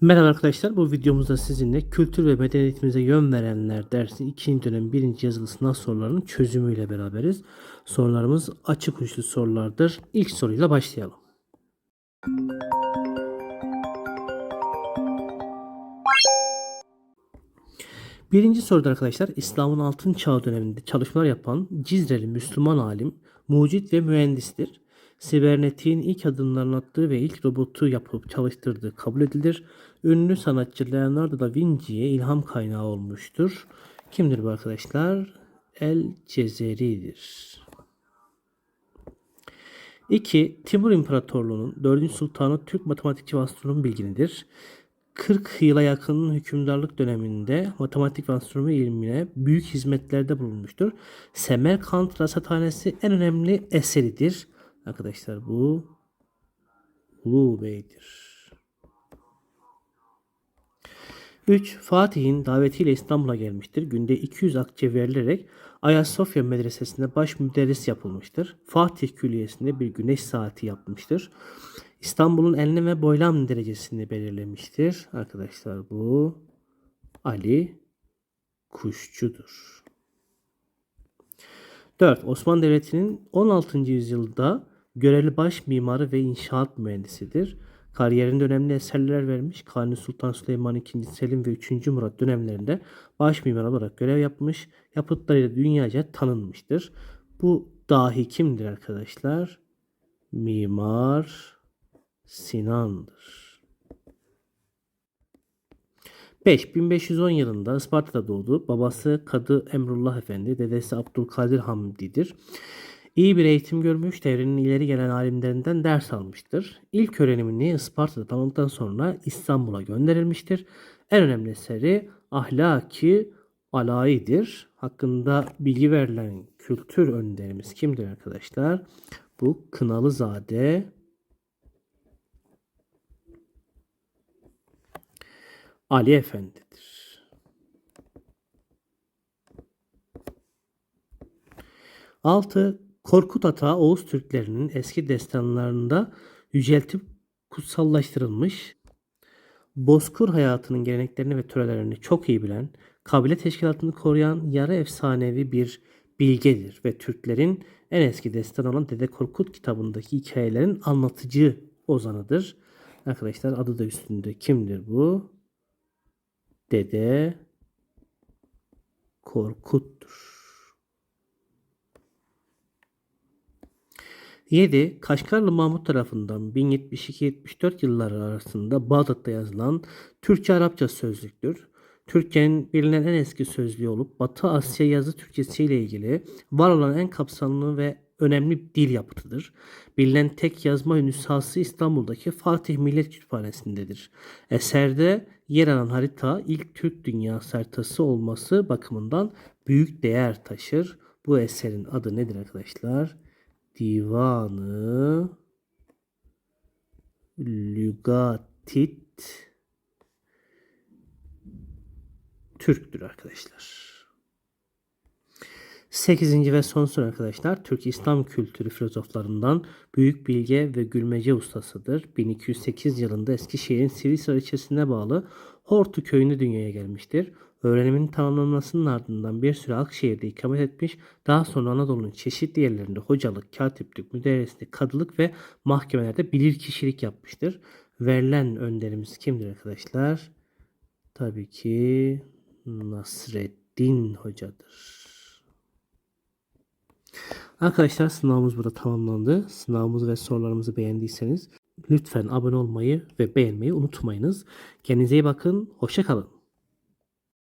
Merhaba arkadaşlar. Bu videomuzda sizinle kültür ve medeniyetimize yön verenler dersi 2. dönem 1. yazılı sınav sorularının çözümüyle beraberiz. Sorularımız açık uçlu sorulardır. İlk soruyla başlayalım. Birinci soruda arkadaşlar İslam'ın altın çağı döneminde çalışmalar yapan Cizreli Müslüman alim, mucit ve mühendistir. Sibernetiğin ilk adımlarını attığı ve ilk robotu yapıp çalıştırdığı kabul edilir. Ünlü sanatçı Leonardo da Vinci'ye ilham kaynağı olmuştur. Kimdir bu arkadaşlar? El Cezeri'dir. 2. Timur İmparatorluğu'nun 4. sultanı Türk matematikçi ve astronom bilginidir. 40 yıla yakın hükümdarlık döneminde matematik ve astronomi ilmine büyük hizmetlerde bulunmuştur. Semerkant Rasathanesi en önemli eseridir. Arkadaşlar bu Ulu Bey'dir. 3. Fatih'in davetiyle İstanbul'a gelmiştir. Günde 200 akçe verilerek Ayasofya Medresesi'nde baş müderris yapılmıştır. Fatih Külliyesi'nde bir güneş saati yapmıştır. İstanbul'un enlem ve boylam derecesini belirlemiştir. Arkadaşlar bu Ali Kuşçu'dur. 4. Osmanlı Devleti'nin 16. yüzyılda görevli baş mimarı ve inşaat mühendisidir. Kariyerinde önemli eserler vermiş. Kanuni Sultan Süleyman II. Selim ve 3. Murat dönemlerinde baş mimar olarak görev yapmış. Yapıtlarıyla dünyaca tanınmıştır. Bu dahi kimdir arkadaşlar? Mimar Sinan'dır. 5. 1510 yılında Isparta'da doğdu. Babası Kadı Emrullah Efendi, dedesi Abdülkadir Hamdi'dir. İyi bir eğitim görmüş, devrenin ileri gelen alimlerinden ders almıştır. İlk öğrenimini Isparta'da tamamladıktan sonra İstanbul'a gönderilmiştir. En önemli eseri Ahlaki Alai'dir. Hakkında bilgi verilen kültür önderimiz kimdir arkadaşlar? Bu Kınalızade Ali Efendi'dir. 6. Korkut Ata Oğuz Türklerinin eski destanlarında yüceltip kutsallaştırılmış, Bozkır hayatının geleneklerini ve törelerini çok iyi bilen, kabile teşkilatını koruyan yarı efsanevi bir bilgedir ve Türklerin en eski destanı olan Dede Korkut kitabındaki hikayelerin anlatıcı ozanıdır. Arkadaşlar adı da üstünde kimdir bu? Dede Korkut'tur. 7. Kaşgarlı Mahmut tarafından 1072-74 yılları arasında Bağdat'ta yazılan Türkçe-Arapça sözlüktür. Türkçenin bilinen en eski sözlüğü olup Batı Asya yazı Türkçesi ile ilgili var olan en kapsamlı ve önemli dil yapıtıdır. Bilinen tek yazma nüshası İstanbul'daki Fatih Millet Kütüphanesi'ndedir. Eserde yer alan harita ilk Türk dünyası haritası olması bakımından büyük değer taşır. Bu eserin adı nedir arkadaşlar? Divanı Lügatit Türk'tür arkadaşlar. 8. ve son soru arkadaşlar. Türk İslam kültürü filozoflarından büyük bilge ve gülmece ustasıdır. 1208 yılında Eskişehir'in Sivrisar ilçesine bağlı Hortu köyünde dünyaya gelmiştir. Öğrenimin tamamlanmasının ardından bir süre Akşehir'de ikamet etmiş. Daha sonra Anadolu'nun çeşitli yerlerinde hocalık, katiplik, müderrislik, kadılık ve mahkemelerde bilirkişilik yapmıştır. Verilen önderimiz kimdir arkadaşlar? Tabii ki Nasreddin hocadır. Arkadaşlar sınavımız burada tamamlandı. Sınavımızı ve sorularımızı beğendiyseniz lütfen abone olmayı ve beğenmeyi unutmayınız. Kendinize iyi bakın. Hoşça kalın.